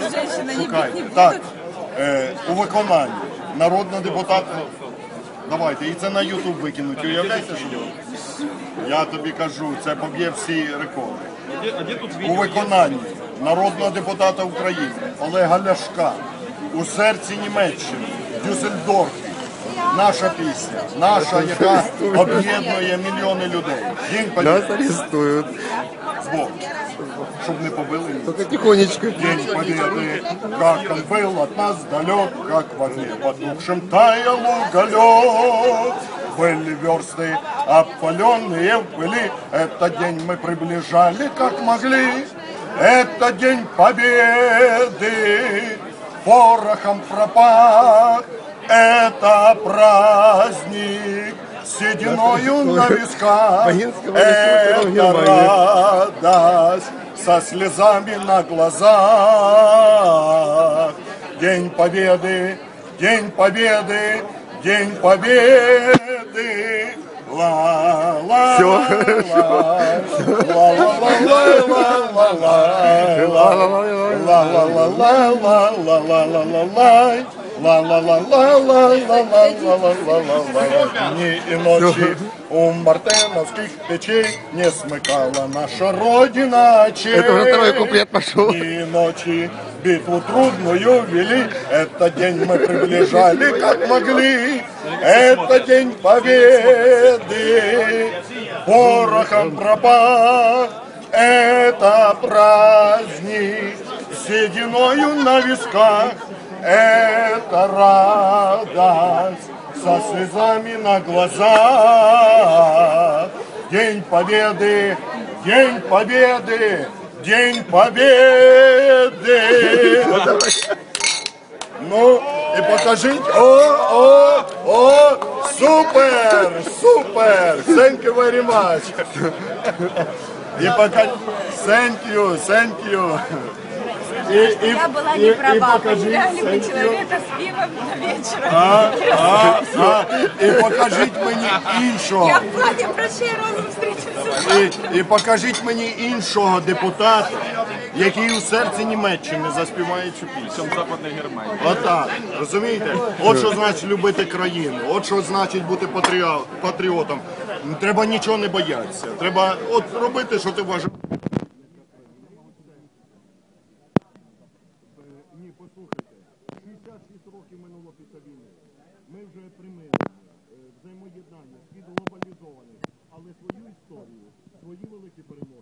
женщина не бить не Так, е, у виконанні народна депутатка. Давайте, і це на Ютуб викинуть. Уявляєте, що? Я тобі кажу, це поб'є всі рекорди. У виконанні народного депутата України Олега Ляшка у серці Німеччини, Дюссельдорфі. Наша пісня, наша, яка об'єднує мільйони людей. День Нас Побєди. Збоку. Щоб не побили. Только тихонечко. День Победы, как он был от нас далек, как в огне потухшем таял уголек. Были версты опаленные в пыли, этот день мы приближали, как могли. Это день победы, порохом пропах. Это праздник сединою на висках. Это радость со слезами на глазах. День Победы, День Победы, День Победы ла ла Всё, ла ла ла ла ла ла ла Ла-ла-ла-ла-ла-ла-ла-ла-ла-ла-ла. Ла-ла-ла-ла-ла-ла-ла-ла-ла-ла. Дні і ночі у мартеновських печей не смикала наша родина очей. Это уже второй куплет пошел. Дни и ночи битву трудную вели, этот день мы приближали как могли. Это день победы, порохом пропах. Это праздник сединою на висках. Это радость со слезами на глазах. День Победы, День Победы, День Победы. Ну, і покажіть, о, о, о, супер, супер, thank you very much. І покажіть, thank you, thank you. І, Я была не права. Потеряли мы человека с пивом на вечер. А, а, і покажіть мені іншого. Я в плане прощай, разом встретимся. І, і покажіть мені іншого депутата, який у серці Німеччини заспіває цю пісню. Западной Германии. Отак, розумієте? От що значить любити країну, от що значить бути патріо- патріотом. Треба нічого не боятися. Треба от робити, що ти вважаєш. послухайте, 66 років минуло після війни. Ми вже примирені, е, взаємоєднання, світ глобалізований, але свою історію, свої великі перемоги